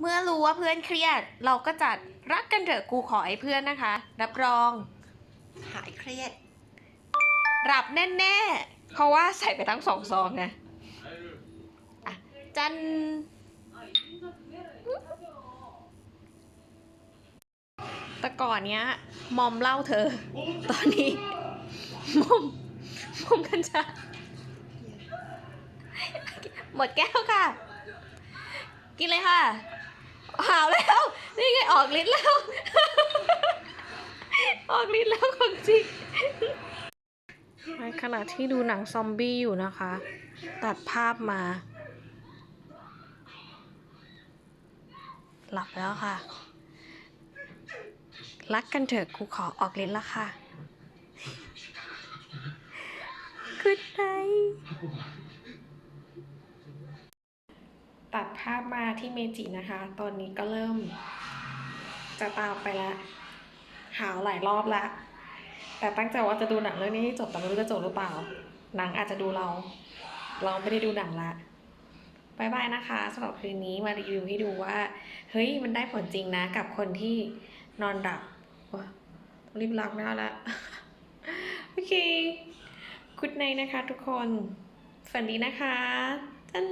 เมื่อรู้ว่าเพื่อนเครียด เราก็จัดรักกันเถอะกูขอให้เพื่อนนะคะ รับรอง หายเครียดหลับแน่ๆ เพราะว่าใส่ไปทั้งสองซองไงอะจันแต่ก่อนเนี้ยมอมเหล่าเธอ ตอนนี้มอมมอมกัญชาหมดแก้วค่ะ กินเลยค่ะ หาวแล้ว นี่ไง ออกฤทธิ์แล้ว ออกฤทธิ์แล้วของจริงในขณะที่ดูหนังซอมบี้อยู่นะคะ ตัดภาพมา หลับแล้วค่ะ รักกันเถอะกูขอออกลิ้นแล้วค่ะ Good night ตัดภาพมาที่เมจินะคะ ตอนนี้ก็เริ่ม จะตามไปแล้วหาหลายรอบแล้วแต่ตั้งใจว่าจะดูหนังเรื่องนี้ให้จบแต่ไม่รู้จะจบหรือเปล่า หนังอาจจะดูเรา เราไม่ได้ดูหนังละบายบายนะคะสำหรับคืนนี้มารีวิวให้ดูว่า เฮ้ยมันได้ผลจริงนะกับคนที่นอนดับว้ารีบล้างหน้าละโอเคกุดไนนะคะทุกคนฝันดีนะคะจัน